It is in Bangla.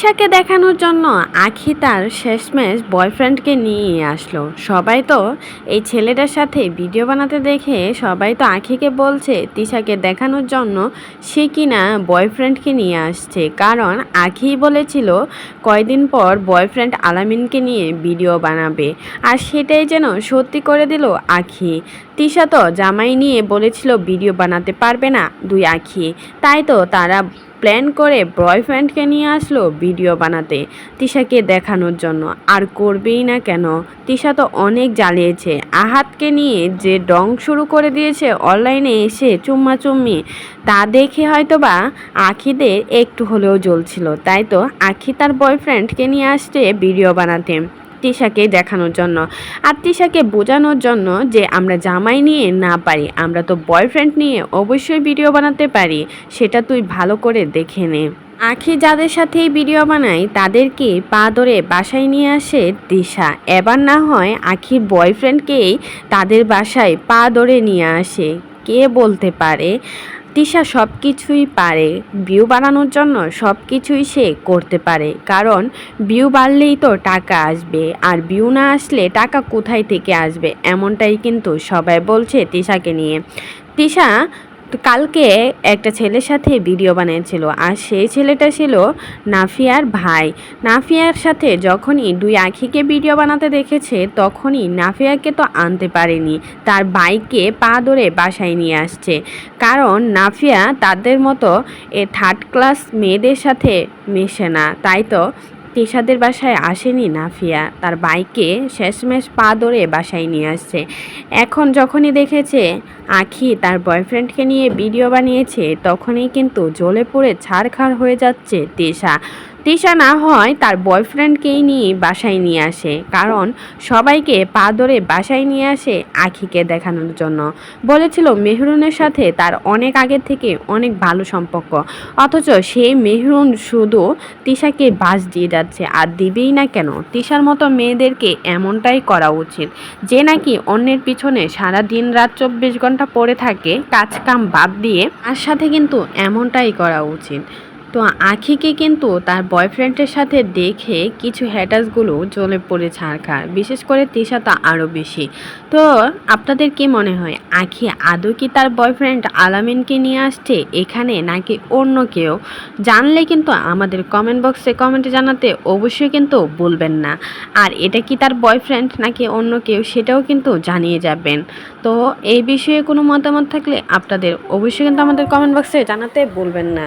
তিশাকে দেখানোর জন্য আখি তার শেষমেশ বয়ফ্রেন্ডকে নিয়ে আসলো। সবাই তো এই ছেলেটার সাথে ভিডিও বানাতে দেখে সবাই তো আখিকে বলছে, তিশাকে দেখানোর জন্য সে কিনা বয়ফ্রেন্ডকে নিয়ে আসছে? কারণ আখি বলেছিল, কয়দিন পর বয়ফ্রেন্ড আলামিনকে নিয়ে ভিডিও বানাবে। আর সেটাই যেন সত্যি করে দিল আখি। তিশা তো জামাই নিয়ে বলেছিল, ভিডিও বানাতে পারবে না দুই আখি। তাই তো তারা প্ল্যান করে বয়ফ্রেন্ডকে নিয়ে আসলো ভিডিও বানাতে। তিশাকে দেখানোর জন্য। আর করবেই না কেন? তিশা তো অনেক জ্বালিয়েছে। আহাতকে নিয়ে যে ডং শুরু করে দিয়েছে অনলাইনে এসে চুম্মা চুম্মি, তা দেখে হয়তো বা আখিদের একটু হলেও জ্বলছিল। তাই তো আখি তার বয়ফ্রেন্ডকে নিয়ে আসছে ভিডিও বানাতে। তিশাকে দেখানোর জন্য। আর তিশাকে বোঝানোর জন্য যে আমরা জামাই নিয়ে না পারি, আমরা তো বয়ফ্রেন্ড নিয়ে অবশ্যই ভিডিও বানাতে পারি, সেটা তুই ভালো করে দেখে নে। আখি যাদের সাথে ভিডিও বানায়, তাদেরকে পা ধরে বাসায় নিয়ে আসে তিশা এবার না হয় আখির বয়ফ্রেন্ডকেই তাদের বাসায় পা ধরে নিয়ে আসে। কে বলতে পারে? তিশা সব কিছুই পারে। ভিউ বাড়ানোর জন্য সব কিছুই সে করতে পারে। কারণ ভিউ বাড়লেই তো টাকা আসবে। আর ভিউ না আসলে টাকা কোথায় থেকে আসবে? এমনটাই কিন্তু সবাই বলছে তিশাকে নিয়ে। তিশা কালকে একটা ছেলের সাথে ভিডিও বানিয়েছিল আর সেই ছেলেটা ছিল নাফিয়ার ভাই। নাফিয়ার সাথে যখনই দুই আখিকে ভিডিও বানাতে দেখেছে, তখনই নাফিয়াকে তো আনতে পারেনি। তার বাইককে পা ধরে বাসায় নিয়ে আসছে। কারণ নাফিয়া তাদের মতো এ থার্ড ক্লাস মেয়েদের সাথে মেশে না। তাই তো তিশাদের বাসায় আসেনি নাফিয়া। তার বাইকে শেষমেশ পা ধরে বাসায় নিয়ে আসছে। এখন যখনই দেখেছে আখি তার বয়ফ্রেন্ডকে নিয়ে ভিডিও বানিয়েছে, তখনই কিন্তু জ্বলে পড়ে ছাড়খাড় হয়ে যাচ্ছে তিশা। তিশা না হয় তার বয়ফ্রেন্ডকেই নিয়ে বাসায় নিয়ে আসে, কারণ সবাইকে পা ধরে বাসায় নিয়ে আসে আখিকে দেখানোর জন্য। বলেছিল মেহরুনের সাথে তার অনেক আগে থেকে অনেক ভালো সম্পর্ক, অথচ সে মেহরুন শুধু তিশাকে বাস দিয়ে যাচ্ছে আর দিবেই না কেন। তিশার মতো মেয়েদেরকে এমনটাই করা উচিত, যে নাকি অন্যের পিছনে সারা দিন রাত চব্বিশ ঘণ্টা পড়ে থাকে, কাজ কাম বাদ দিয়ে। তার সাথে কিন্তু এমনটাই করা উচিত। তো আখিকে কিন্তু তার বয়ফ্রেন্ডের সাথে দেখে কিছু হ্যাটাসগুলো জ্বলে পড়ে ছাড়খার বিশেষ করে তিশা তো আরও বেশি। তো আপনাদের কি মনে হয়, আখি আদৌ কি তার বয়ফ্রেন্ড আলামিনকে নিয়ে আসছে এখানে নাকি অন্য কেউ? জানলে কিন্তু আমাদের কমেন্ট বক্সে কমেন্টে জানাতে অবশ্যই কিন্তু বলবেন না। আর এটা কি তার বয়ফ্রেন্ড নাকি অন্য কেউ সেটাও কিন্তু জানিয়ে যাবেন। তো এই বিষয়ে কোনো মতামত থাকলে আপনাদের অবশ্যই কিন্তু আমাদের কমেন্ট বক্সে জানাতে বলবেন না।